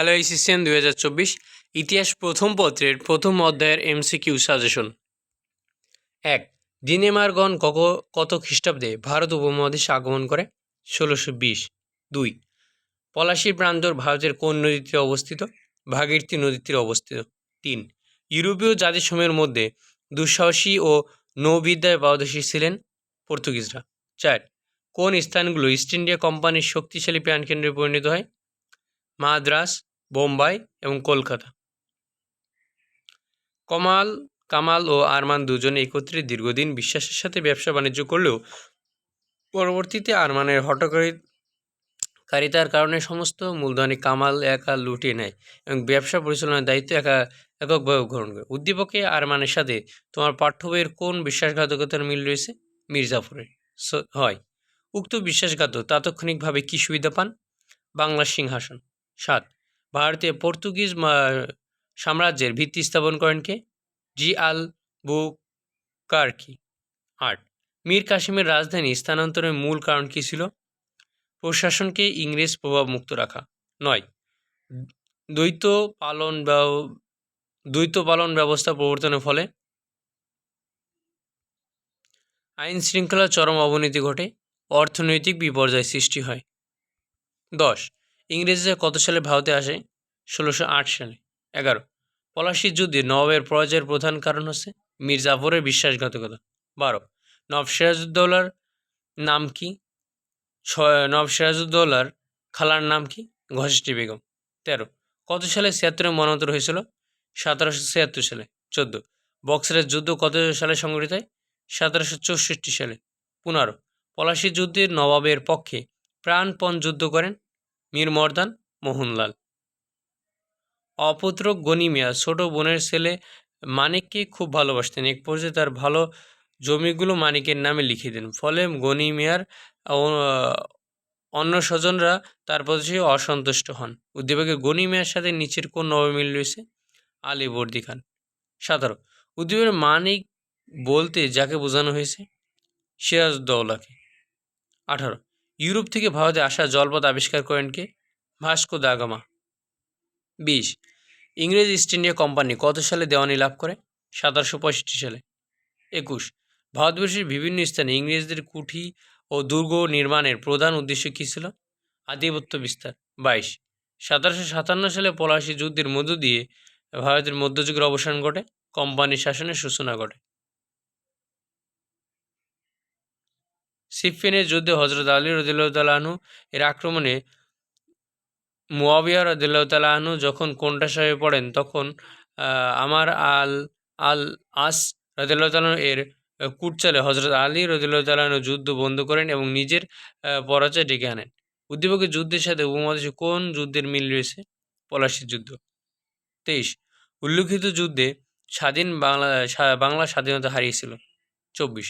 Hello এসিসিয়ান দুই হাজার চব্বিশ, ইতিহাস প্রথম পত্রের প্রথম অধ্যায়ের এমসিকিউ সাজেশন। এক, ডিনেমারগণ কত কত খ্রিস্টাব্দে ভারত উপমহাদেশে আগমন করে? ষোলোশো বিশ। দুই, পলাশী প্রান্তর ভারতের কোন নদীতে অবস্থিত? ভাগীরথী নদীতে অবস্থিত। তিন, ইউরোপীয় জাতিসমূহের মধ্যে দুঃসাহসী ও নৌবিদ্যায় পারদর্শী ছিলেন পর্তুগিজরা। চার, কোন স্থানগুলো ইস্ট ইন্ডিয়া কোম্পানির শক্তিশালী প্রাণকেন্দ্রে পরিণত হয়? মাদ্রাস বোম্বাই এবং কলকাতা। কমাল, কামাল ও আরমান দুজনে একত্রে দীর্ঘদিন বিশ্বাসের সাথে ব্যবসা বাণিজ্য করলেও পরবর্তীতে আরমানের হটকারিতার কারণে সমস্ত মূলধনী কামাল একা লুটিয়ে নেয় এবং ব্যবসা পরিচালনার দায়িত্ব একা এককভাবে গ্রহণ করে। উদ্দীপকে আরমানের সাথে তোমার পাঠ্য বইয়ের কোন বিশ্বাসঘাতকতার মিল রয়েছে? মির্জাফরের। হয়। উক্ত বিশ্বাসঘাতক তাৎক্ষণিকভাবে কী সুবিধা পান? বাংলার সিংহাসন। সাত। ভারতে পর্তুগিজ সাম্রাজ্যের ভিত্তি স্থাপন করেন কে? জি আল বুকারকি। আট, মীর কাসিমের রাজধানী স্থানান্তরের মূল কারণ কী ছিল? প্রশাসনকে ইংরেজ প্রভাব মুক্ত রাখা। নয়, দ্বৈত পালন দ্বৈত পালন ব্যবস্থা প্রবর্তনের ফলে আইন শৃঙ্খলা চরম অবনতি ঘটে, অর্থনৈতিক বিপর্যয় সৃষ্টি হয়। দশ ইংরেজরা কত সালে ভারতে আসে? ষোলোশো আট সালে। এগারো। পলাশির যুদ্ধে নবাবের পরাজয়ের প্রধান কারণ হচ্ছে মীর জাফরের বিশ্বাসঘাতকতা। বারো। নব সিরাজউদ্দৌলার নাম কি? ছয় নব সিরাজউদ্দৌলার খালার নাম কি? ঘসিষ্ঠী বেগম। তেরো। কত সালে ছিয়াত্তরে মনোন্তর হয়েছিল? সতেরোশো ছিয়াত্তর সালে। চোদ্দ। বক্সারের যুদ্ধ কত সালে সংঘটিত হয়? সতেরোশো চৌষট্টি সালে। পনেরো। পলাশির যুদ্ধে নবাবের পক্ষে প্রাণপণ যুদ্ধ করেন মীর মর্দান, মোহনলাল। অপুত্র গনি মিয়া, ছোট বোনের ছেলে মানিককে খুব ভালোবাসতেন। এক পর্যায়ে তার ভালো জমিগুলো মানিকের নামে লিখে দেন। ফলে গনি মিয়ার অন্য স্বজনরা তার প্রতি অসন্তুষ্ট হন। উদ্দীপকে গনি মিয়ার সাথে নিচের কোন নবাব মিল রয়েছে? আলী বর্দি খান। সতেরো উদ্দীপকের মানিক বলতে যাকে বোঝানো হয়েছে? সিরাজউদ্দৌলাকে। আঠারো। ইউরোপ থেকে ভারতে আসা জলপথ আবিষ্কার করেন কে? Vasco da Gama. বিশ, ইংরেজ ইস্ট ইন্ডিয়া কোম্পানি কত সালে দেওয়ানি লাভ করে? সতেরোশো পঁয়ষট্টি সালে। একুশ, ভারতবর্ষের বিভিন্ন স্থানে ইংরেজদের কুঠি ও দুর্গ নির্মাণের প্রধান উদ্দেশ্য কী ছিল? আধিপত্য বিস্তার। বাইশ, সতেরোশো সাতান্ন সালে পলাশী যুদ্ধের মধ্য দিয়ে ভারতের মধ্যযুগের অবসান ঘটে, কোম্পানির শাসনের সূচনা ঘটে। সিফিনের যুদ্ধে হজরত আলী রদিল্লাহতালাহনু এর আক্রমণে মুয়াবিয়া রদিল্লাহতালাহনু যখন কোনটা সাহেবে পড়েন, তখন আমার আল আল আস রদিল্লাহতালাহনু এর কুটচালে হজরত আলী রদিল্লাহতালাহনু যুদ্ধ বন্ধ করেন এবং নিজের পরাজয় ডেকে আনেন। উদ্দীপকের যুদ্ধের সাথে উপমহাদেশে কোন যুদ্ধের মিল রয়েছে? পলাশির যুদ্ধ। তেইশ, উল্লিখিত যুদ্ধে স্বাধীন বাংলা বাংলা স্বাধীনতা হারিয়েছিল। চব্বিশ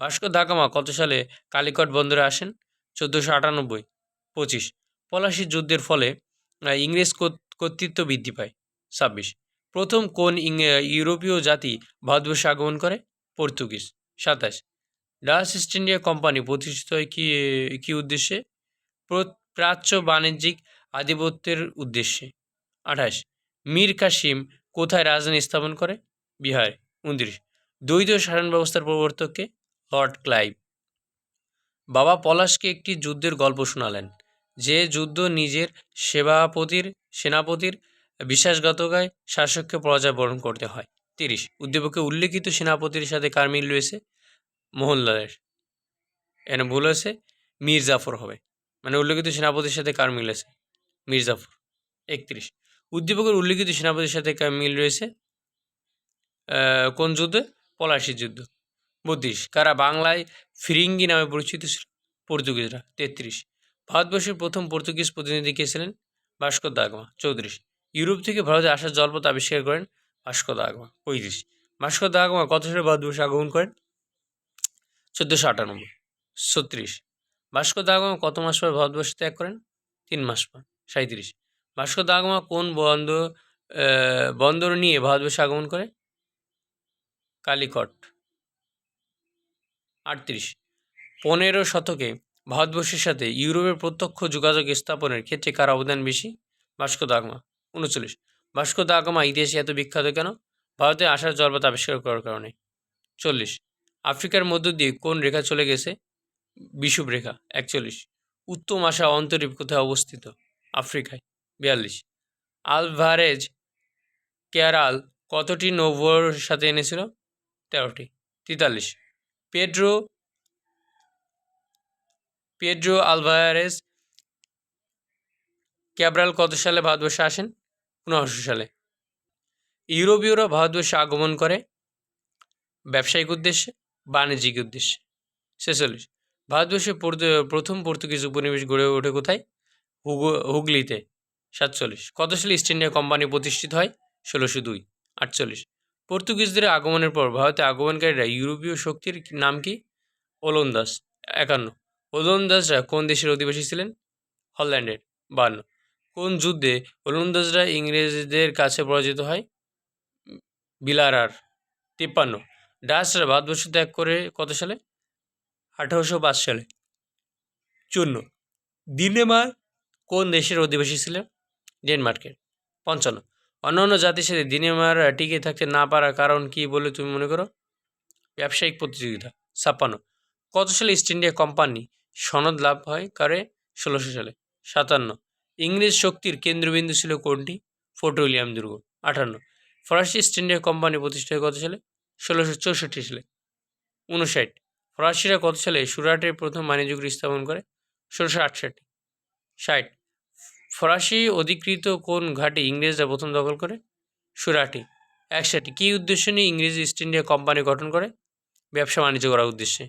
ভাস্কর দাকামা কত সালে কালিকট বন্দরে আসেন? চোদ্দোশো আটানব্বই। পঁচিশ। পলাশির যুদ্ধের ফলে ইংরেজ কর্ত- কর্তৃত্ব বৃদ্ধি পায়। ছাব্বিশ। প্রথম কোন ইউরোপীয় জাতি ভারতবর্ষে আগমন করে? পর্তুগিজ। সাতাশ। ডাচ ইস্ট ইন্ডিয়া কোম্পানি প্রতিষ্ঠিত হয় কি, কী উদ্দেশ্যে? প্র- প্রাচ্য বাণিজ্যিক আধিপত্যের উদ্দেশ্যে। আঠাশ। মীর কাসিম কোথায় রাজধানী স্থাপন করে? বিহার। উনত্রিশ। দ্বৈত শাসন ব্যবস্থার প্রবর্তককে লর্ড ক্লাইভ। বাবা পলাশকে একটি যুদ্ধের গল্প শোনালেন, যে যুদ্ধ নিজের সেবাপতির, সেনাপতির বিশ্বাসঘাতকায় শাসককে পরাজয় বরণ করতে হয়। তিরিশ, উদ্দীপকে উল্লেখিত সেনাপতির সাথে কার মিল রয়েছে? মোহনলালের। এখানে ভুল আছে মীর জাফর হবে। মানে উল্লেখিত সেনাপতির সাথে কার মিল আছে? মীর জাফর। একত্রিশ, উদ্দীপকের উল্লেখিত সেনাপতির সাথে কার মিল রয়েছে? কোন যুদ্ধে? পলাশির যুদ্ধ। বত্রিশ। কারা বাংলায় ফিরিঙ্গি নামে পরিচিত ছিল? পর্তুগিজরা। তেত্রিশ। ভারতবর্ষের প্রথম পর্তুগিজ প্রতিনিধি কে ছিলেন? ভাস্কর দা গামা চৌত্রিশ। ইউরোপ থেকে ভারতে আসার জলপথ আবিষ্কার করেন ভাস্কর দাগমা। পঁয়ত্রিশ। ভাস্কর দা গামা কত সালে ভারতবর্ষে আগমন করেন? চোদ্দোশো আটানব্বই। ছত্রিশ। ভাস্কর দা গামা কত মাস পর ভারতবর্ষ ত্যাগ করেন? তিন মাস পর। সাঁত্রিশ ভাস্কর দাগমা কোন বন্দর বন্দর নিয়ে ভারতবর্ষে আগমন করে? কালিকট। আটত্রিশ। পনেরো শতকে ভারতবর্ষের সাথে ইউরোপের প্রত্যক্ষ যোগাযোগ স্থাপনের ক্ষেত্রে কার অবদান বেশি? ভাস্কো দাগমা উনচল্লিশ। ভাস্কো দাগমা ইতিহাসে এত বিখ্যাত কেন? ভারতে আসার জলপথ আবিষ্কার করার কারণে। চল্লিশ। আফ্রিকার মধ্য দিয়ে কোন রেখা চলে গেছে? বিষুব রেখা, একচল্লিশ। উত্তম আশা অন্তরীপ কোথায় অবস্থিত? আফ্রিকায়, বিয়াল্লিশ। আলভারেজ কেরাল কতটি নৌবর সাথে এনেছিল? তেরোটি। তেতাল্লিশ। পেড্রো পেড্রো আলভারেজ ক্যাব্রাল কত সালে ভারতবর্ষে আসেন পনেরোশো সালে। ইউরোপীয়রা ভারতবর্ষে আগমন করে, ব্যবসায়িক উদ্দেশ্যে, বাণিজ্যিক উদ্দেশ্যে। ছেচল্লিশ। ভারতবর্ষে প্রথম পর্তুগিজ উপনিবেশ গড়ে ওঠে কোথায়? হুগো, হুগলিতে। সাতচল্লিশ। কত সালে ইস্ট ইন্ডিয়া কোম্পানি প্রতিষ্ঠিত হয়? ষোলোশো দুই। আটচল্লিশ। পর্তুগিজদের আগমনের পর ভারতে আগমনকারীরা ইউরোপীয় শক্তির নাম কি? ওলন্দাজ। একান্ন। ওলন্দাজরা কোন দেশের অধিবাসী ছিলেন? হল্যান্ডের। বান্ন। কোন যুদ্ধে ওলন্দাজরা ইংরেজদের কাছে পরাজিত হয়? বিলারার। তিপ্পান্ন। ডাচরা ভারতবর্ষ ত্যাগ করে কত সালে? আঠারোশো পাঁচ সালে। চূন্য দিনেমার কোন দেশের অধিবাসী ছিলেন? ডেনমার্কের। পঞ্চান্ন। অন্যান্য জাতির সাথে দিনেমার টিকে থাকতে না পারার কারণ কি বলে তুমি মনে করো? ব্যবসায়িক প্রতিযোগিতা, ছাপ্পান্ন। কত সালে ইস্ট ইন্ডিয়া কোম্পানি সনদ লাভ হয়? করে? ষোলোশো সালে। সাতান্ন। ইংরেজ শক্তির কেন্দ্রবিন্দু ছিল কোনটি? ফোর্ট উইলিয়াম দুর্গ। আটান্ন। ফরাসি ইস্ট ইন্ডিয়া কোম্পানি প্রতিষ্ঠা কত সালে? ষোলোশো চৌষট্টি সালে। উনষাট ফরাসিরা কত সালে সুরাটের প্রথম বাণিজ্যিক স্থাপন করে? ষোলোশো আটষট্টি। ষাট। ফরাসি অধিকৃত কোন ঘাটে ইংরেজরা প্রথম দখল করে? সুরাটি। একসাথে। কী উদ্দেশ্য নিয়ে ইংরেজি ইস্ট ইন্ডিয়া কোম্পানি গঠন করে? ব্যবসা বাণিজ্য করার উদ্দেশ্যে।